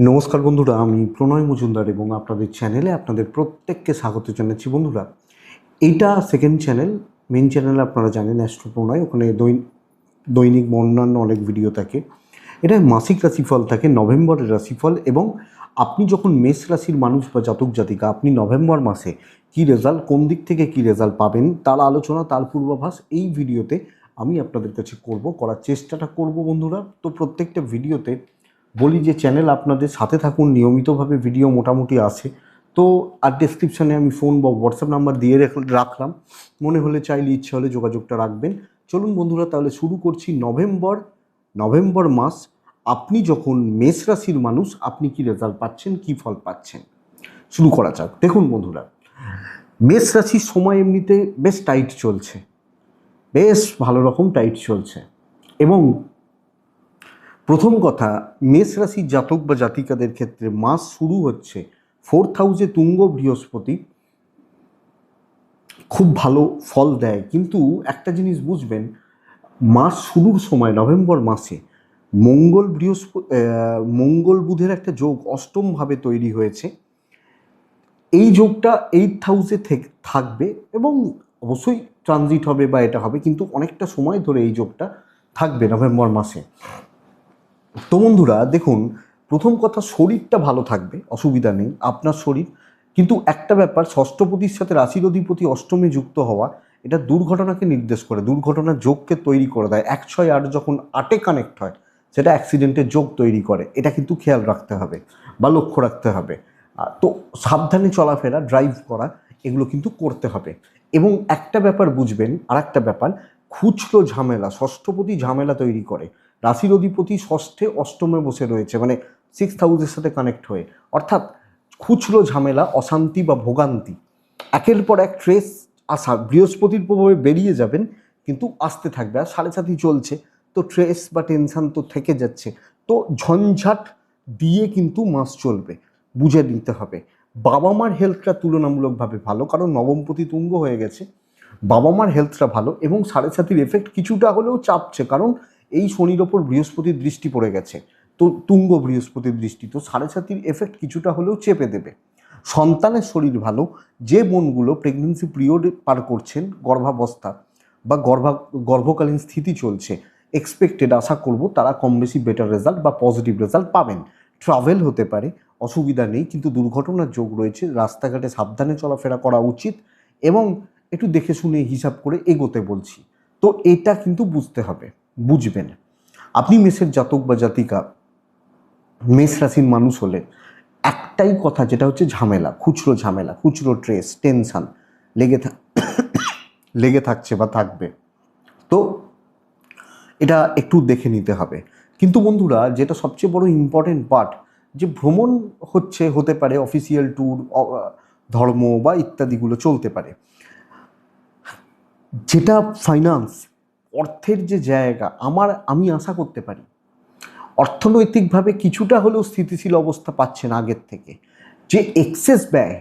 নমস্কার বন্ধুরা, আমি প্রণয় মজুমদার এবং আপনাদের চ্যানেলে আপনাদের প্রত্যেককে স্বাগত জানাচ্ছি। বন্ধুরা, এইটা সেকেন্ড চ্যানেল মেন চ্যানেলে আপনারা জানেন অ্যাস্ট্রো প্রণয় ওখানে দৈন- দৈনিক অন্যান্য অনেক ভিডিও থাকে। এটা মাসিক রাশিফল থাকে, নভেম্বরের রাশিফল এবং আপনি যখন মেষ রাশির মানুষ বা জাতক জাতিকা, আপনি নভেম্বর মাসে কি রেজাল্ট কোন দিক থেকে কি রেজাল্ট পাবেন, তার আলোচনা, তার পূর্বাভাস, এই ভিডিওতে আমি আপনাদের কাছে করব, করার চেষ্টাটা করব বন্ধুরা। তো প্রত্যেকটা ভিডিওতে বলি যে চ্যানেল আপনাদের সাথে থাকুন, নিয়মিতভাবে ভিডিও মোটামুটি আসে তো আর ডেসক্রিপশানে আমি ফোন বা হোয়াটসঅ্যাপ নাম্বার দিয়ে রেখ- রাখলাম। মনে হলে চাইলে, ইচ্ছে হলে যোগাযোগটা রাখবেন। চলুন বন্ধুরা, তাহলে শুরু করছি নভেম্বর নভেম্বর মাস। আপনি যখন মেষ রাশির মানুষ, আপনি কি রেজাল্ট পাচ্ছেন, কি ফল পাচ্ছেন? শুরু করা যাক। দেখুন বন্ধুরা, মেষ রাশির সময় এমনিতে বেশ টাইট চলছে। বেশ ভালো রকম টাইট চলছে। এবং প্রথম কথা, মেষ রাশির জাতক বা জাতিকাদের ক্ষেত্রে মাস শুরু হচ্ছে ফোর্থ হাউসে তুঙ্গ বৃহস্পতি। খুব ভালো ফল দেয়। কিন্তু একটা জিনিস বুঝবেন, মাস শুরুর সময় নভেম্বর মাসে মঙ্গল বৃহস্পতি মঙ্গল বুধের একটা যোগ অষ্টমভাবে তৈরি হয়েছে। এই যোগটা এইট হাউসে থাকবে এবং অবশ্যই ট্রানজিট হবে বা এটা হবে, কিন্তু অনেকটা সময় ধরে এই যোগটা থাকবে নভেম্বর মাসে। তো বন্ধুরা, দেখুন, প্রথম কথা শরীরটা ভালো থাকবে, অসুবিধা নেই, আপনার শরীর। কিন্তু একটা ব্যাপার ষষ্ঠপতির সাথে রাশির অধিপতি অষ্টমে যুক্ত হওয়া, এটা দুর্ঘটনাকে নির্দেশ করে, দুর্ঘটনার যোগকে তৈরি করে দেয়। এক ছয় আট যখন আটে কানেক্ট হয়, সেটা অ্যাক্সিডেন্টের যোগ তৈরি করে, এটা কিন্তু খেয়াল রাখতে হবে বা লক্ষ্য রাখতে হবে। তো সাবধানে চলাফেরা ড্রাইভ করা, এগুলো কিন্তু করতে হবে। এবং একটা ব্যাপার বুঝবেন আর একটা ব্যাপার, খুচরো ঝামেলা ষষ্ঠপতি ঝামেলা তৈরি করে। রাশির অধিপতি ষষ্ঠে অষ্টমে বসে রয়েছে মানে সিক্স হাউসের সাথে কানেক্ট হয়ে। অর্থাৎ খুচরো ঝামেলা, অশান্তি বা ভোগান্তি। একের পর এক ট্রেস আসা, বৃহস্পতির প্রভাবে বেরিয়ে যাবেন, কিন্তু আসতে থাকবে আর সাড়ে সাথী চলছে, তো ট্রেস বা টেনশন তো থেকে যাচ্ছে। তো ঝঞ্ঝাট দিয়ে কিন্তু মাস চলবে, বুঝে নিতে হবে। বাবা মার হেলথটা তুলনামূলকভাবে ভালো, কারণ নবমপতি তুঙ্গ হয়ে গেছে। বাবা মার হেলথটা ভালো এবং সাড়ে সাতির এফেক্ট কিছুটা হলেও চাপছে, কারণ এই শনির ওপর বৃহস্পতির দৃষ্টি পড়ে গেছে। তো তুঙ্গ বৃহস্পতির দৃষ্টি, তো সাড়ে সাতির এফেক্ট কিছুটা হলেও চেপে দেবে। সন্তানের শরীর ভালো, যে বোনগুলো প্রেগনেন্সি পিরিয়ড পার করছেন, গর্ভাবস্থা বা গর্ভা, গর্ভকালীন স্থিতি চলছে এক্সপেক্টেড আশা করব তারা কম বেশি বেটার রেজাল্ট বা পজিটিভ রেজাল্ট পাবেন। ট্রাভেল হতে পারে, অসুবিধা নেই, কিন্তু দুর্ঘটনার যোগ রয়েছে, রাস্তাঘাটে সাবধানে চলাফেরা করা উচিত এবং একটু দেখে শুনে হিসাব করে এগোতে বলছি। তো এটা কিন্তু বুঝতে হবে। বুঝবেন। আপনি মেষের জাতক বা জাতিকা, মেষ রাশির মানুষ হলে একটাই কথা যেটা হচ্ছে ঝামেলা, খুচরো ঝামেলা, খুচরো ট্রেস টেনশন লেগে লেগে থাকছে বা থাকবে। তো এটা একটু দেখে নিতে হবে। কিন্তু বন্ধুরা, যেটা সবচেয়ে বড় ইম্পর্টেন্ট পার্ট যে ভ্রমণ হচ্ছে, হতে পারে অফিসিয়াল ট্যুর ধর্ম বা ইত্যাদিগুলো চলতে পারে। যেটা ফাইন্যান্স অর্থের যে জায়গা, আমার, আমি আশা করতে পারি। অর্থনৈতিকভাবে কিছুটা হলেও স্থিতিশীল অবস্থা পাচ্ছেন আগের থেকে। যে এক্সেস ব্যয়,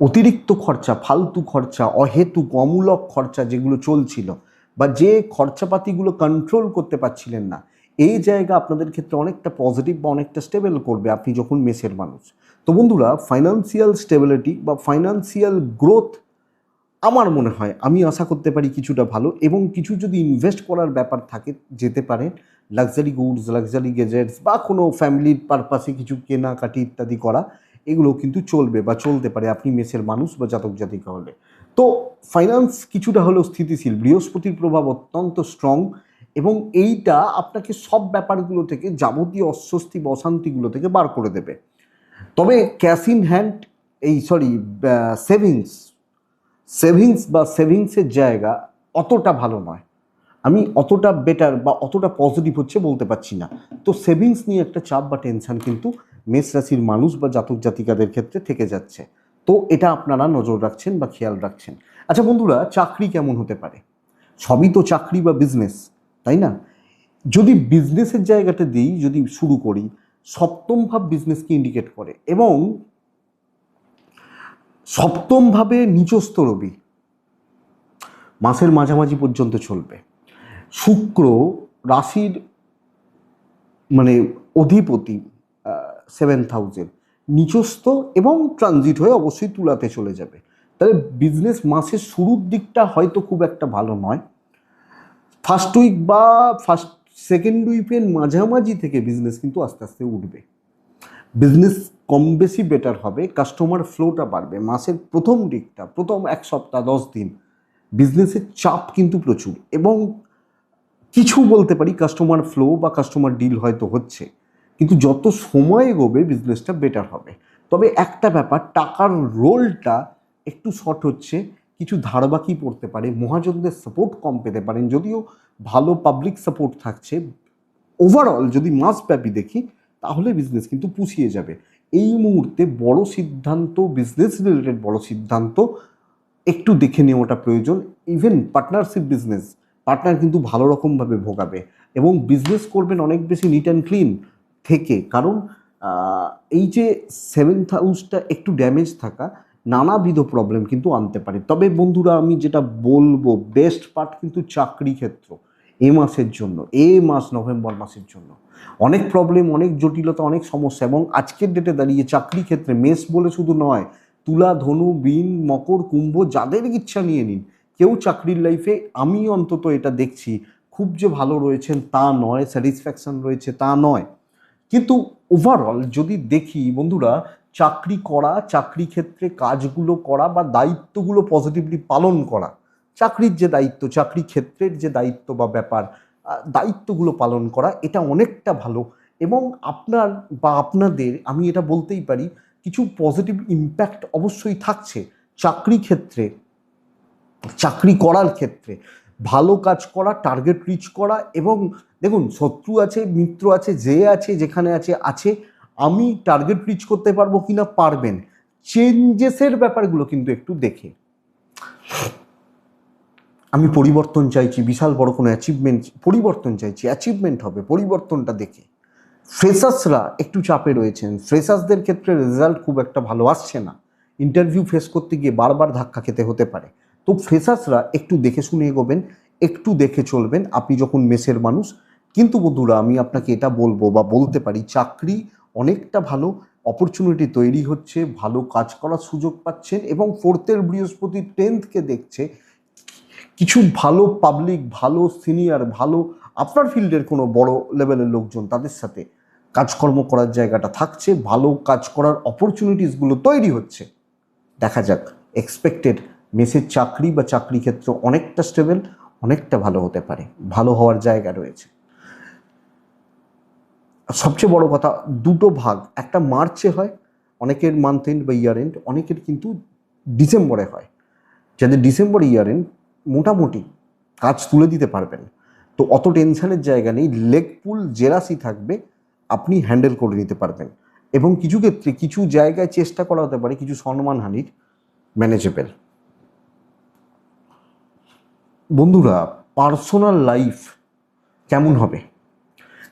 অতিরিক্ত খরচা, ফালতু খরচা, অহেতুক, অমূলক খরচা যেগুলো চলছিল বা যে খরচাপাতিগুলো কন্ট্রোল করতে পারছিলেন না, এই জায়গা আপনাদের ক্ষেত্রে অনেকটা পজিটিভ বা অনেকটা স্টেবল করবে আপনি যখন মেসের মানুষ। তো বন্ধুরা ফাইন্যান্সিয়াল স্টেবিলিটি বা ফাইন্যান্সিয়াল গ্রোথ আমার মনে হয় আমি আশা করতে পারি কিছুটা ভালো এবং কিছু যদি ইনভেস্ট করার ব্যাপার থাকে, যেতে পারেন লাক্সারি গুডস লাক্সারি গেজেটস বা কোনো ফ্যামিলির পারপাসে কিছু কেনাকাটি ইত্যাদি করা এগুলো কিন্তু চলবে বা চলতে পারে। আপনি মেসের মানুষ বা জাতক জাতিকা হলে। তো ফাইন্যান্স কিছুটা হলেও স্থিতিশীল। বৃহস্পতির প্রভাব অত্যন্ত স্ট্রং এবং এইটা আপনাকে সব ব্যাপারগুলো থেকে যাবতীয় অস্বস্তি বা অশান্তিগুলো থেকে বার করে দেবে। তবে ক্যাশ ইন হ্যান্ড এই সরি সেভিংস সেভিংস বা সেভিংসের জায়গা অতটা ভালো নয়। আমি অতটা বেটার বা অতটা পজিটিভ হচ্ছে বলতে পারছি না। তো সেভিংস নিয়ে একটা চাপ বা টেনশন কিন্তু মেষ রাশির মানুষ বা জাতক জাতিকাদের ক্ষেত্রে থেকে যাচ্ছে। তো এটা আপনারা নজর রাখছেন বা খেয়াল রাখছেন। আচ্ছা বন্ধুরা, চাকরি কেমন হতে পারে? সবই তো চাকরি বা বিজনেস তাই না? যদি বিজনেসের জায়গাটা দিই, যদি শুরু করি, সপ্তম ভাব বিজনেসকে ইন্ডিকেট করে এবং সপ্তমভাবে নিচস্থ রবি। মাসের মাঝামাঝি পর্যন্ত চলবে। শুক্র রাশির মানে অধিপতি সেভেন থাউজেন্ড নিচস্থ এবং ট্রানজিট হয়ে অবশ্যই তুলাতে চলে যাবে। তাহলে বিজনেস মাসের শুরুর দিকটা হয়তো খুব একটা ভালো নয়। ফার্স্ট উইক বা ফার্স্ট সেকেন্ড উইকের মাঝামাঝি থেকে বিজনেস কিন্তু আস্তে আস্তে উঠবে। বিজনেস কম বেশি বেটার হবে কাস্টমার ফ্লোটা বাড়বে। মাসের প্রথম দিকটা, প্রথম এক সপ্তাহ, দশ দিন বিজনেসের চাপ কিন্তু প্রচুর এবং কিছু বলতে পারি কাস্টমার ফ্লো বা কাস্টমার ডিল হয়তো হচ্ছে, কিন্তু যত সময় এগোবে বিজনেসটা বেটার হবে। তবে একটা ব্যাপার, টাকার রোলটা একটু শর্ট হচ্ছে, কিছু ধারবাকি পড়তে পারে, মহাজনদের সাপোর্ট কম পেতে পারেন, যদিও ভালো পাবলিক সাপোর্ট থাকছে। ওভারঅল যদি মাসব্যাপী দেখি, তাহলে বিজনেস কিন্তু পুষিয়ে যাবে। এই মুহূর্তে বড় সিদ্ধান্ত বিজনেস রিলেটেড বড় সিদ্ধান্ত, একটু দেখে নেওয়াটা প্রয়োজন। ইভেন পার্টনারশিপ বিজনেস পার্টনার কিন্তু ভালো রকমভাবে ভোগাবে এবং বিজনেস করবেন অনেক বেশি নিট অ্যান্ড ক্লিন থেকে। কারণ এই যে সেভেন্থ হাউসটা একটু ড্যামেজ থাকা, নানাবিধ প্রবলেম কিন্তু আনতে পারে। তবে বন্ধুরা, আমি যেটা বলব বেস্ট পার্ট কিন্তু চাকরি ক্ষেত্র। এ মাসের জন্য, এ মাস নভেম্বর মাসের জন্য। অনেক প্রবলেম অনেক জটিলতা, অনেক সমস্যা এবং আজকের ডেটে দাঁড়িয়ে চাকরি ক্ষেত্রে মেষ বলে শুধু নয়, তুলা, ধনু বিন মকর, কুম্ভ যাদের ইচ্ছা নিয়ে নিন। কেউ চাকরির লাইফে আমি অন্তত এটা দেখছি, খুব যে ভালো রয়েছেন তা নয় স্যাটিসফ্যাকশন রয়েছে তা নয়। কিন্তু ওভারঅল যদি দেখি, বন্ধুরা, চাকরি করা, চাকরি ক্ষেত্রে কাজগুলো করা বা দায়িত্বগুলো পজিটিভলি পালন করা চাকরির যে দায়িত্ব, চাকরি ক্ষেত্রের যে দায়িত্ব বা ব্যাপার দায়িত্বগুলো পালন করা, এটা অনেকটা ভালো। এবং আপনার বা আপনাদের, আমি এটা বলতেই পারি, কিছু পজিটিভ ইম্প্যাক্ট অবশ্যই থাকছে চাকরি ক্ষেত্রে, চাকরি করার ক্ষেত্রে। ভালো কাজ করা টার্গেট রিচ করা এবং দেখুন, শত্রু আছে, মিত্র আছে, যে আছে, যেখানে আছে আছে, আমি টার্গেট রিচ করতে পারব কিনা পারবেন। চেঞ্জেসের ব্যাপারগুলো কিন্তু একটু দেখে। আমি পরিবর্তন চাইছি, বিশাল বড় কোনো অ্যাচিভমেন্ট পরিবর্তন চাইছি অ্যাচিভমেন্ট হবে, পরিবর্তনটা দেখে। ফ্রেশার্সরা একটু চাপে রয়েছেন। ফ্রেশার্সদের ক্ষেত্রে রেজাল্ট খুব একটা ভালো আসছে না। ইন্টারভিউ ফেস করতে গিয়ে বারবার ধাক্কা খেতে হতে পারে। তো ফ্রেশার্সরা একটু দেখে শুনে এগোবেন, একটু দেখে চলবেন, আপনি যখন মেসের মানুষ। কিন্তু বন্ধুরা, আমি আপনাকে এটা বলব বা বলতে পারি, চাকরি অনেকটা ভালো অপরচুনিটি তৈরি হচ্ছে, ভালো কাজ করার সুযোগ পাচ্ছেন এবং ফোর্থের বৃহস্পতি টেন্থকে দেখছে কিছু ভালো পাবলিক ভালো সিনিয়র ভালো আপনার ফিল্ডের কোনো বড় লেভেলের লোকজন তাদের সাথে কাজকর্ম করার জায়গাটা থাকছে, ভালো কাজ করার অপরচুনিটিসগুলো তৈরি হচ্ছে। দেখা যাক এক্সপেক্টেড মেসের চাকরি বা চাকরি ক্ষেত্র অনেকটা স্টেবল অনেকটা ভালো হতে পারে। ভালো হওয়ার জায়গা রয়েছে। সবচেয়ে বড় কথা, দুটো ভাগ, একটা মার্চে হয়, অনেকের মান্থ এন্ড বা ইয়ার এন্ড অনেকের কিন্তু ডিসেম্বরে হয়। যাদের ডিসেম্বর ইয়ার এন্ড মোটামুটি কাজ তুলে দিতে পারবেন। তো অত টেনশনের জায়গা নেই, লেগ পুল জেরাসি থাকবে, আপনি হ্যান্ডেল করে নিতে পারবেন। এবং কিছু ক্ষেত্রে কিছু জায়গায় চেষ্টা করা হতে পারে, কিছু সম্মানহানির ম্যানেজেবেল বন্ধুরা পার্সোনাল লাইফ কেমন হবে?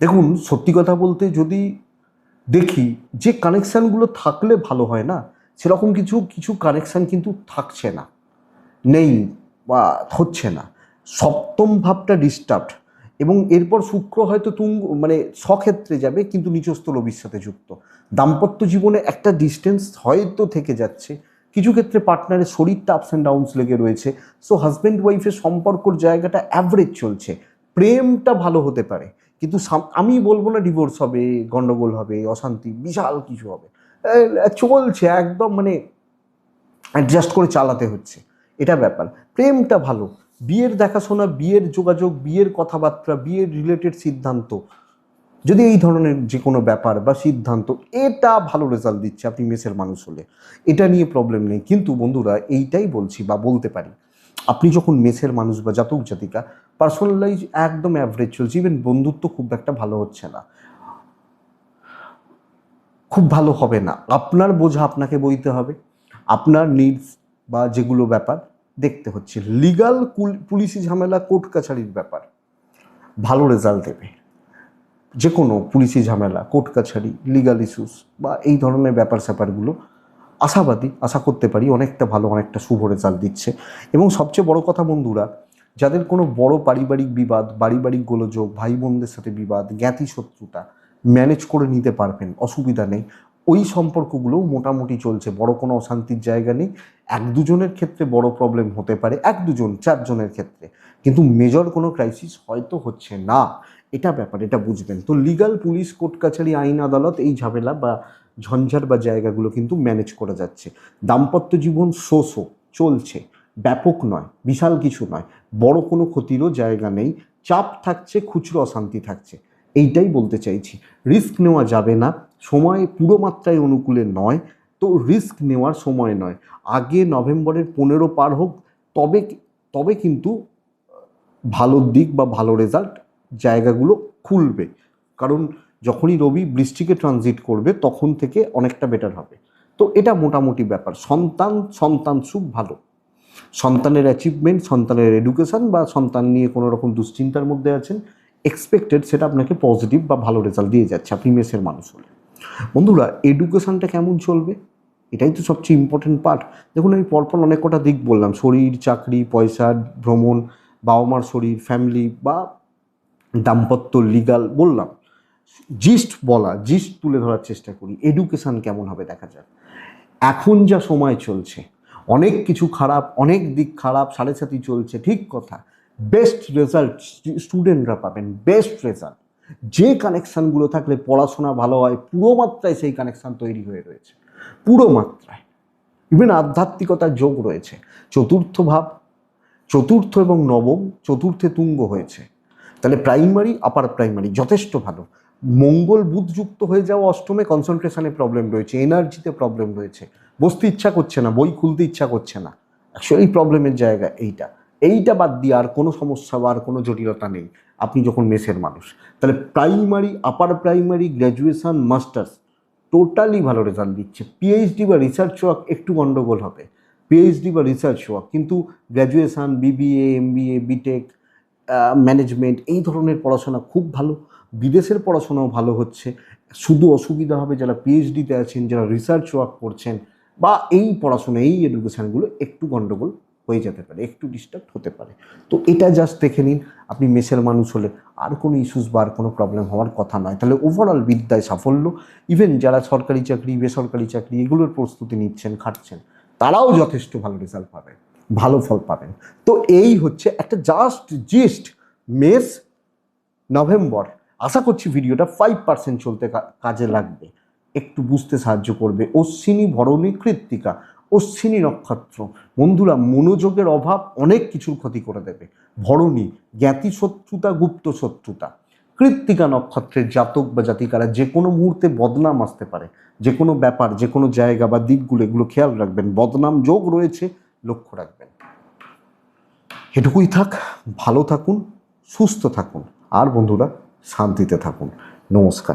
দেখুন, সত্যি কথা বলতে যদি দেখি, যে কানেকশানগুলো থাকলে ভালো হয় না, সেরকম কিছু কিছু কানেকশান কিন্তু থাকছে না। নেই। বা হচ্ছে না। সপ্তম ভাবটা ডিস্টার্বড এবং এরপর শুক্র হয়তো তুঙ্গ মানে স্বক্ষেত্রে যাবে কিন্তু নিচস্থ রবির সাথে যুক্ত। দাম্পত্য জীবনে একটা ডিস্টেন্স হয়তো থেকে যাচ্ছে। কিছু ক্ষেত্রে পার্টনারের শরীরটা আপস অ্যান্ড ডাউনস লেগে রয়েছে। সো হাজব্যান্ড ওয়াইফের সম্পর্কর জায়গাটা অ্যাভারেজ চলছে। প্রেমটা ভালো হতে পারে। কিন্তু আমি বলব না ডিভোর্স হবে, গন্ডগোল হবে, অশান্তি, বিশাল কিছু হবে। চলছে, একদম মানে অ্যাডজাস্ট করে চালাতে হচ্ছে। এটা ব্যাপার। প্রেমটা ভালো। বিয়ের দেখাশোনা, বিয়ের যোগাযোগ, বিয়ের কথাবার্তা, বিয়ের রিলেটেড সিদ্ধান্ত, যদি এই ধরনের যে কোনো ব্যাপার বা সিদ্ধান্ত, এটা ভালো রেজাল্ট দিচ্ছে আপনি মেসের মানুষ হলে। এটা নিয়ে প্রবলেম নেই। কিন্তু বন্ধুরা, এইটাই বলছি বা বলতে পারি। আপনি যখন মেসের মানুষ বা জাতক জাতিকা পার্সোনাল লাইফ একদম অ্যাভারেজ চলছে। ইভেন বন্ধুত্ব খুব একটা ভালো হচ্ছে না। খুব ভালো হবে না। আপনার বোঝা আপনাকে বইতে হবে। আপনার নিডস বা যেগুলো ব্যাপার দেখতে হচ্ছে। লিগাল পুলিশি ঝামেলা, কোর্ট কাছারির ব্যাপার। ভালো রেজাল্ট দেবে। যে কোনো পুলিশি ঝামেলা, কোর্ট কাছারি লিগাল ইস্যুস বা এই ধরনের ব্যাপার স্যাপারগুলো, আশাবাদী, আশা করতে পারি অনেকটা ভালো, অনেকটা শুভ রেজাল্ট দিচ্ছে। এবং সবচেয়ে বড় কথা বন্ধুরা, যাদের কোনো বড় পারিবারিক বিবাদ, পারিবারিক গোলযোগ ভাই বোনদের সাথে বিবাদ জ্ঞাতি শত্রুতা ম্যানেজ করে নিতে পারবেন, অসুবিধা নেই। ওই সম্পর্কগুলোও মোটামুটি চলছে। বড় কোনো অশান্তির জায়গা নেই। এক দুজনের ক্ষেত্রে বড় প্রবলেম হতে পারে, এক দুজন, চারজনের ক্ষেত্রে। কিন্তু মেজর কোনো ক্রাইসিস হয়তো হচ্ছে না। এটা ব্যাপার, এটা বুঝবেন। তো লিগাল পুলিশ কোর্ট কাছারি, আইন আদালত এই ঝামেলা বা ঝঞ্ঝাট বা জায়গাগুলো কিন্তু ম্যানেজ করা যাচ্ছে। দাম্পত্য জীবন শো শো চলছে। ব্যাপক নয়, বিশাল কিছু নয়। বড় কোনো ক্ষতিরও জায়গা নেই। চাপ থাকছে, খুচরো অশান্তি থাকছে। এইটাই বলতে চাইছি। রিস্ক নেওয়া যাবে না। সময় পুরো মাত্রায় অনুকূলে নয়। তো রিস্ক নেওয়ার সময় নয়। আগে নভেম্বরের পনেরো পার হোক, তবে তবে কিন্তু ভালো দিক বা ভালো রেজাল্ট জায়গাগুলো খুলবে। কারণ যখনই রবি বৃষ্টিকে ট্রানজিট করবে, তখন থেকে অনেকটা বেটার হবে। তো এটা মোটামুটি ব্যাপার। সন্তান সন্তান সুখ ভালো। সন্তানের অ্যাচিভমেন্ট সন্তানের এডুকেশন বা সন্তান নিয়ে কোনো রকম দুশ্চিন্তার মধ্যে আছেন এক্সপেক্টেড সেটা আপনাকে পজিটিভ বা ভালো রেজাল্ট দিয়ে যাচ্ছে, আপনি মেসের মানুষ হলে। বন্ধুরা এডুকেশানটা কেমন চলবে? এটাই তো সবচেয়ে ইম্পর্টেন্ট পার্ট দেখুন, আমি পরপর অনেক কটা দিক বললাম, শরীর, চাকরি, পয়সা, ভ্রমণ বাবা মার শরীর ফ্যামিলি বা দাম্পত্য লিগাল বললাম। জিস্ট বলা জিস্ট তুলে ধরার চেষ্টা করি। এডুকেশন কেমন হবে দেখা যাক। এখন যা সময় চলছে, অনেক কিছু খারাপ, অনেক দিক খারাপ, সাড়ে সাথী চলছে, ঠিক কথা। বেস্ট রেজাল্ট স্টুডেন্টরা পাবেন বেস্ট রেজাল্ট যে কানেকশানগুলো থাকলে পড়াশোনা ভালো হয়, পুরো মাত্রায় সেই কানেকশান তৈরি হয়ে রয়েছে। পুরো মাত্রায়। ইভেন আধ্যাত্মিকতার যোগ রয়েছে। চতুর্থ ভাব, চতুর্থ এবং নবম, চতুর্থে তুঙ্গ হয়েছে। তাহলে প্রাইমারি আপার প্রাইমারি যথেষ্ট ভালো। মঙ্গল, বুধ যুক্ত হয়ে যাওয়া অষ্টমে কনসেন্ট্রেশনে প্রবলেম রয়েছে এনার্জিতে প্রবলেম রয়েছে। বসতে ইচ্ছা করছে না, বই খুলতে ইচ্ছা করছে না। অ্যাকচুয়ালি প্রবলেমের জায়গা এইটা। এইটা বাদ দিয়ে আর কোনো সমস্যা বা আর কোনো জটিলতা নেই। আপনি যখন মেসের মানুষ, তাহলে primary upper primary graduation masters totally ভালো রেজাল্ট দিচ্ছে। পিএইচডি বা রিসার্চ ওয়ার্ক একটু গণ্ডগোল হবে। পিএইচডি বা রিসার্চ ওয়ার্ক কিন্তু graduation BBA MBA B Tech management এই ধরনের পড়াশোনা খুব ভালো। বিদেশের পড়াশোনাও ভালো হচ্ছে। শুধু অসুবিধা হবে যারা পিএইচডিতে আছেন, যারা রিসার্চ ওয়ার্ক করছেন, বা এই পড়াশোনা, এই এডুকেশানগুলো একটু গণ্ডগোল হয়ে যেতে পারে, একটু ডিস্টার্ব হতে পারে। তো এটা জাস্ট দেখে নিন, আপনি মেসের মানুষ হলে আর কোনো ইস্যুস বা আর কোনো প্রবলেম হওয়ার কথা নয়। তাহলে ওভারঅল বিদ্যায় সাফল্য ইভেন যারা সরকারি চাকরি, বেসরকারি চাকরি, এগুলোর প্রস্তুতি নিচ্ছেন, খাটছেন, তারাও যথেষ্ট ভালো রেজাল্ট পাবেন, ভালো ফল পাবেন। তো এই হচ্ছে একটা জাস্ট জিস্ট মেস নভেম্বর। আশা করছি ভিডিওটা ফাইভ পার্সেন্ট চলতে কাজে লাগবে। একটু বুঝতে সাহায্য করবে। অশ্বিনী ভরণী কৃত্তিকা। অশ্বিনী নক্ষত্র। বন্ধুরা, মনোযোগের অভাব অনেক কিছুর ক্ষতি করে দেবে। ভরণী জ্ঞাতি শত্রুতা গুপ্ত শত্রুতা কৃত্তিকা নক্ষত্রের জাতক বা জাতিকারা যে কোনো মুহূর্তে বদনাম আসতে পারে। যে কোনো ব্যাপার, যে কোনো জায়গা বা দিকগুলো, এগুলো খেয়াল রাখবেন। বদনাম যোগ রয়েছে, লক্ষ্য রাখবেন। এটুকুই থাক, ভালো থাকুন, সুস্থ থাকুন। আর বন্ধুরা, শান্তিতে থাকুন। নমস্কার।